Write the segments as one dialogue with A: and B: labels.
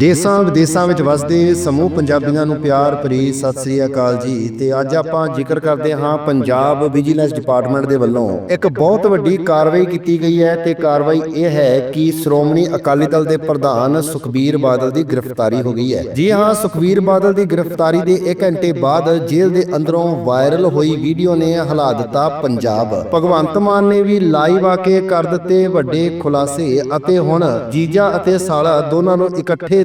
A: ਦੇਸਾਂ ਵਿਦੇਸਾਂ ਵਿੱਚ ਵਸਦੇ ਸਮੂਹ ਪੰਜਾਬੀਆਂ ਨੂੰ ਪਿਆਰ ਭਰੀ ਸਤਿ ਸ੍ਰੀ ਅਕਾਲ ਜੀ। ਤੇ ਅੱਜ ਆਪਾਂ ਜ਼ਿਕਰ ਕਰਦੇ ਹਾਂ ਪੰਜਾਬ ਵਿਜੀਲੈਂਸ ਡਿਪਾਰਟਮੈਂਟ ਦੇ ਵੱਲੋਂ। ਇੱਕ ਬਹੁਤ ਵੱਡੀ ਕਾਰਵਾਈ ਕੀਤੀ ਗਈ ਹੈ ਤੇ ਕਾਰਵਾਈ ਇਹ ਹੈ ਕਿ ਸ਼੍ਰੋਮਣੀ ਅਕਾਲੀ ਦਲ ਦੇ ਪ੍ਰਧਾਨ ਸੁਖਬੀਰ ਬਾਦਲ ਦੀ ਗ੍ਰਿਫਤਾਰੀ ਹੋ ਗਈ ਹੈ। ਜੀ ਹਾਂ, ਸੁਖਬੀਰ ਬਾਦਲ ਦੀ ਗ੍ਰਿਫਤਾਰੀ ਦੇ 1 ਘੰਟੇ ਬਾਅਦ ਜੇਲ੍ਹ ਦੇ ਅੰਦਰੋਂ ਵਾਇਰਲ ਹੋਈ ਵੀਡੀਓ ਨੇ ਹਿਲਾ ਦਿੱਤਾ ਪੰਜਾਬ। ਭਗਵੰਤ ਮਾਨ ਨੇ ਵੀ ਲਾਈਵ ਆ ਕੇ ਕਰ ਦਿੱਤੇ ਵੱਡੇ ਖੁਲਾਸੇ ਅਤੇ ਹੁਣ ਜੀਜਾ ਅਤੇ ਸਾਲਾ ਦੋਨਾਂ ਨੂੰ ਇਕੱਠੇ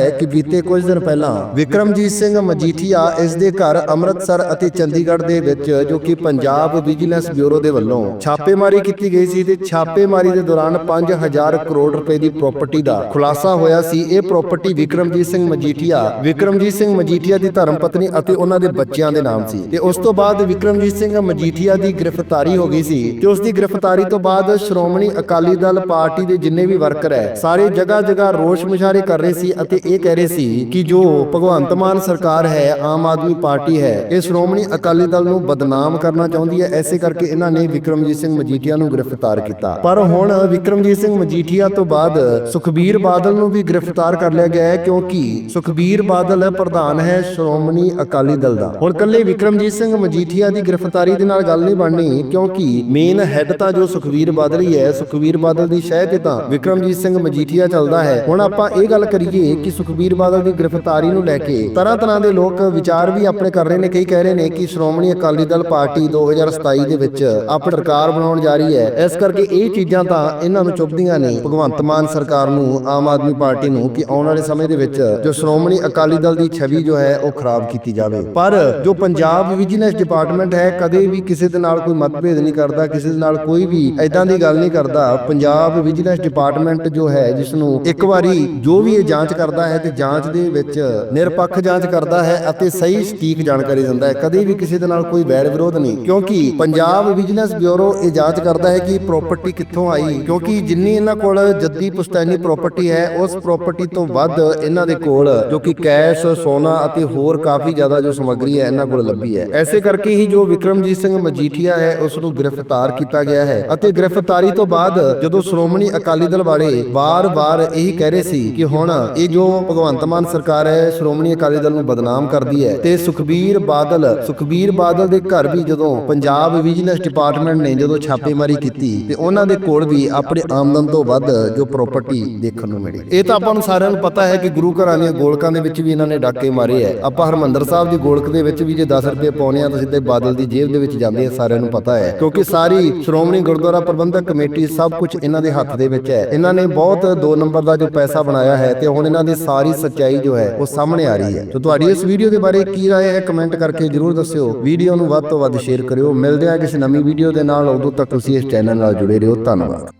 A: ਕਿ ਬੀਤੇ ਕੁਝ ਦਿਨ ਪਹਿਲਾਂ ਵਿਕਰਮਜੀਤ ਸਿੰਘ ਮਜੀਠੀਆ ਇਸ ਦੇ ਘਰ ਅੰਮ੍ਰਿਤਸਰ ਅਤੇ ਚੰਡੀਗੜ੍ਹ ਦੇ ਵਿੱਚ, ਜੋ ਕਿ ਪੰਜਾਬ ਵਿਜੀਲੈਂਸ ਬਿਊਰੋ ਦੇ ਵੱਲੋਂ ਛਾਪੇਮਾਰੀ ਕੀਤੀ ਗਈ ਸੀ ਤੇ ਛਾਪੇਮਾਰੀ ਦੇ ਦੌਰਾਨ 5000 ਕਰੋੜ ਰੁਪਏ ਦੀ ਪ੍ਰਾਪਰਟੀ ਦਾ ਖੁਲਾਸਾ ਹੋਇਆ ਸੀ। ਇਹ ਪ੍ਰਾਪਰਟੀ ਵਿਕਰਮਜੀਤ ਸਿੰਘ ਮਜੀਠੀਆ, ਵਿਕਰਮਜੀਤ ਸਿੰਘ ਮਜੀਠੀਆ ਦੀ ਧਰਮ ਪਤਨੀ ਅਤੇ ਉਹਨਾਂ ਦੇ ਬੱਚਿਆਂ ਦੇ ਨਾਮ ਸੀ। ਤੇ ਉਸ ਤੋਂ ਬਾਅਦ ਵਿਕਰਮਜੀਤ ਸਿੰਘ ਮਜੀਠੀਆ ਦੀ ਗ੍ਰਿਫਤਾਰੀ ਹੋ ਗਈ ਸੀ ਤੇ ਉਸ ਦੀ ਗ੍ਰਿਫਤਾਰੀ ਤੋਂ ਬਾਅਦ ਸ਼੍ਰੋਮਣੀ ਅਕਾਲੀ ਦਲ ਪਾਰਟੀ ਦੇ ਜਿੰਨੇ ਵੀ ਵਰਕਰ ਹੈ, ਸਾਰੇ ਜਗ੍ਹਾ ਜਗ੍ਹਾ ਰੋਸ਼ ਮੁਸ਼ਾਰੇ ਕਰ ਰਹੇ ਸੀ ਅਤੇ ਇਹ ਕਹਿ ਰਹੇ ਸੀ ਕਿ ਜੋ ਭਗਵੰਤ ਮਾਨ ਸਰਕਾਰ ਹੈ, ਆਮ ਆਦਮੀ ਪਾਰਟੀ ਹੈ, ਇਹ ਸ਼੍ਰੋਮਣੀ ਅਕਾਲੀ ਦਲ ਨੂੰ ਬਦਨਾਮ ਕਰਨਾ ਚਾਹੁੰਦੀ ਹੈ, ਐਸੇ ਕਰਕੇ ਇਹਨਾਂ ਨੇ ਵਿਕਰਮਜੀਤ ਸਿੰਘ ਮਜੀਠੀਆ ਨੂੰ ਗ੍ਰਿਫਤਾਰ ਕੀਤਾ। ਪਰ ਹੁਣ ਵਿਕਰਮਜੀਤ ਸਿੰਘ ਮਜੀਠੀਆ ਤੋਂ ਬਾਅਦ ਸੁਖਬੀਰ ਬਾਦਲ ਨੂੰ ਵੀ ਗ੍ਰਿਫਤਾਰ ਕਰ ਲਿਆ ਗਿਆ ਹੈ, ਕਿਉਂਕਿ ਸੁਖਬੀਰ ਬਾਦਲ ਪ੍ਰਧਾਨ ਹੈ ਸ਼੍ਰੋਮਣੀ ਅਕਾਲੀ ਦਲ ਦਾ। ਹੁਣ ਕੱਲੇ ਵਿਕਰਮਜੀਤ ਸਿੰਘ ਮਜੀਠੀਆ ਦੀ ਗ੍ਰਿਫਤਾਰੀ ਦੇ ਨਾਲ ਗੱਲ ਨਹੀਂ ਬਣਨੀ, ਕਿਉਂਕਿ ਮੇਨ ਹੈੱਡ ਤਾਂ ਜੋ ਸੁਖਬੀਰ ਬਾਦਲ ਹੀ ਹੈ, ਸੁਖਬੀਰ ਬਾਦਲ ਦੀ ਸ਼ਹਿ ਤੇ ਤਾਂ ਵਿਕਰਮਜੀਤ ਸਿੰਘ ਮਜੀਠੀਆ ਚੱਲਦਾ ਹੈ। ਹੁਣ ਆਪਾਂ ਇਹ ਗੱਲ ਕਰੀਏ ਕਿ ਸੁਖਬੀਰ ਬਾਦਲ ਦੀ ਗ੍ਰਿਫਤਾਰੀ ਨੂੰ ਲੈ ਕੇ ਤਰ੍ਹਾਂ ਤਰ੍ਹਾਂ ਦੇ ਲੋਕ ਵਿਚਾਰ ਵੀ ਆਪਣੇ ਕਰ ਰਹੇ ਨੇ, ਕਈ ਕਹਿ ਰਹੇ ਨੇ ਕਿ ਸ਼੍ਰੋਮਣੀ ਅਕਾਲੀ ਦਲ ਪਾਰਟੀ 2027 ਦੇ ਵਿੱਚ ਆਪਣੀ ਸਰਕਾਰ ਬਣਾਉਣ ਜਾ ਰਹੀ ਹੈ। ਇਸ ਕਰਕੇ ਇਹ ਚੀਜ਼ਾਂ ਤਾਂ ਇਹਨਾਂ ਨੂੰ ਚੁੱਭਦੀਆਂ ਨੇ। ਭਗਵੰਤ ਮਾਨ ਸਰਕਾਰ ਨੂੰ, ਆਮ ਆਦਮੀ ਪਾਰਟੀ ਨੂੰ ਕਿ ਆਉਣ ਵਾਲੇ ਸਮੇਂ ਦੇ ਵਿੱਚ ਜੋ ਸ਼੍ਰੋਮਣੀ ਅਕਾਲੀ ਦਲ ਦੀ ਛਵੀ ਜੋ ਹੈ ਉਹ ਖਰਾਬ ਕੀਤੀ ਜਾਵੇ। ਪਰ ਜੋ ਪੰਜਾਬ ਵਿਜੀਲੈਂਸ ਡਿਪਾਰਟਮੈਂਟ ਹੈ, ਕਦੇ ਵੀ ਕਿਸੇ ਦੇ ਨਾਲ ਕੋਈ ਮਤਭੇਦ ਨਹੀਂ ਕਰਦਾ, ਕਿਸੇ ਦੇ ਨਾਲ ਕੋਈ ਵੀ ਐਦਾਂ ਦੀ ਗੱਲ ਨਹੀਂ ਕਰਦਾ। ਪੰਜਾਬ ਵਿਜੀਲੈਂਸ ਡਿਪਾਰਟਮੈਂਟ ਜੋ ਹੈ ਜਿਸ ਨੂੰ ਇੱਕ ਵਾਰੀ ਜੋ ਵੀ ਇਹ ਜਾਂਚ ਕਰਦਾ ਹੈ ਤੇ ਜਾਂਚ ਦੇ ਵਿੱਚ ਨਿਰਪੱਖ ਜਾਂਚ ਕਰਦਾ ਹੈ ਅਤੇ ਸਹੀ ਸਟੀਕ ਜਾਣਕਾਰੀ ਦਿੰਦਾ ਹੈ। ਕਦੇ ਵੀ ਕਿਸੇ ਦੇ ਨਾਲ ਕੋਈ ਵੈਰ ਵਿਰੋਧ ਨਹੀਂ, ਕਿਉਂਕਿ ਪੰਜਾਬ ਵਿਜੀਲੈਂਸ ਬਿਊਰੋ ਇਹ ਜਾਂਚ ਕਰਦਾ ਹੈ ਕਿ ਪ੍ਰਾਪਰਟੀ ਕਿੱਥੋਂ ਆਈ, ਕਿਉਂਕਿ ਜਿੰਨੀ ਇਹਨਾਂ ਕੋਲ ਜੱਦੀ ਪੁਸ਼ਤੈਨੀ ਪ੍ਰਾਪਰਟੀ ਹੈ, ਉਸ ਪ੍ਰਾਪਰਟੀ ਤੋਂ ਵੱਧ ਇਹਨਾਂ ਦੇ ਕੋਲ ਜੋ ਕਿ ਕੈਸ਼, ਸੋਨਾ ਅਤੇ ਹੋਰ ਕਾਫੀ ਜ਼ਿਆਦਾ ਜੋ ਸਮੱਗਰੀ ਹੈ, ਇਹਨਾਂ ਕੋਲ ਲੱਭੀ ਹੈ। ਐਸੇ ਕਰਕੇ ਹੀ ਜੋ ਵਿਕਰਮਜੀਤ ਸਿੰਘ ਮਜੀਠੀਆ ਹੈ, ਉਸ ਨੂੰ ਗ੍ਰਿਫਤਾਰ ਕੀਤਾ ਗਿਆ ਹੈ ਅਤੇ ਗ੍ਰਿਫਤਾਰੀ ਤੋਂ ਬਾਅਦ ਜਦੋਂ ਸ਼੍ਰੋਮਣੀ ਅਕਾਲੀ ਦਲ ਵਾਲੇ ਵਾਰ-ਵਾਰ ਇਹੀ ਕਹਿ ਰਹੇ ਸੀ ਕਿ ਹੁਣ ਇਹ ਜੋ ਭਗਵੰਤ ਮਾਨ ਸਰਕਾਰ ਹੈ, ਸ਼੍ਰੋਮਣੀ ਅਕਾਲੀ ਦਲ ਨੂੰ ਬਦਨਾਮ ਕਰਦੀ ਹੈ ਤੇ ਸੁਖਬੀਰ ਬਾਦਲ ਸੁਖਬੀਰ ਬਾਦਲ ਦੇ ਘਰ ਵੀ ਜਦੋਂ ਪੰਜਾਬ ਵਿਜੀਲੈਂਸ ਡਿਪਾਰਟਮੈਂਟ ਨੇ ਜਦੋਂ ਛਾਪੇਮਾਰੀ ਕੀਤੀ ਤੇ ਉਹਨਾਂ ਦੇ ਕੋਲ ਵੀ ਆਪਣੀ ਆਮਦਨ ਤੋਂ ਵੱਧ ਜੋ ਪ੍ਰਾਪਰਟੀ ਦੇਖਣ ਨੂੰ ਮਿਲੀ। ਇਹ ਤਾਂ ਆਪਾਂ ਨੂੰ ਸਾਰਿਆਂ ਨੂੰ ਪਤਾ ਹੈ ਕਿ ਗੁਰੂ ਘਰਾਂ ਦੀਆਂ ਗੋਲਕਾਂ ਦੇ ਵਿੱਚ ਵੀ ਇਹਨਾਂ ਨੇ ਡਾਕੇ ਮਾਰੇ ਹੈ। ਆਪਾਂ ਹਰਮੰਦਰ ਸਾਹਿਬ ਦੀ ਗੋਲਕ ਦੇ ਵਿੱਚ ਵੀ ਜੇ 10 ਰੁਪਏ ਪਾਉਣੇ ਆ ਤਾਂ ਸਿੱਧੇ ਬਾਦਲ ਦੀ ਜੇਬ ਦੇ ਵਿੱਚ ਜਾਂਦੇ ਆ, ਸਾਰਿਆਂ ਨੂੰ ਪਤਾ ਹੈ। ਕਿਉਂਕਿ ਸਾਰੀ ਸ਼੍ਰੋਮਣੀ ਗੁਰਦੁਆਰਾ ਪ੍ਰਬੰਧਕ ਕਮੇਟੀ ਸਭ ਕੁਝ ਇਹਨਾਂ ਦੇ ਹੱਥ ਦੇ ਵਿੱਚ ਹੈ। ਇਹਨਾਂ ਨੇ ਬਹੁਤ 2 ਨੰਬਰ ਦਾ ਜੋ ਪੈਸਾ ਬਣਾਇਆ ਹੈ ਤੇ ਹੁਣ ਇਹਨਾਂ ਦੇ ਸਾਰੀ ਸੱਚਾਈ ਜੋ ਹੈ ਉਹ ਸਾਹਮਣੇ ਆ ਰਹੀ ਹੈ ਤੇ ਤੁਹਾਡੀ ਇਸ ਵੀਡੀਓ ਦੇ ਬਾਰੇ ਕੀ رائے ਹੈ ਕਮੈਂਟ ਕਰਕੇ ਜਰੂਰ ਦੱਸਿਓ ਵੀਡੀਓ ਨੂੰ ਵੱਧ ਤੋਂ ਵੱਧ ਸ਼ੇਅਰ ਕਰਿਓ ਮਿਲਦੇ ਹਾਂ ਕਿਸੇ ਨਵੀਂ ਵੀਡੀਓ ਦੇ ਨਾਲ ਉਦੋਂ ਤੱਕ ਤੁਸੀਂ ਇਸ ਚੈਨਲ ਨਾਲ ਜੁੜੇ ਰਹੋ ਧੰਨਵਾਦ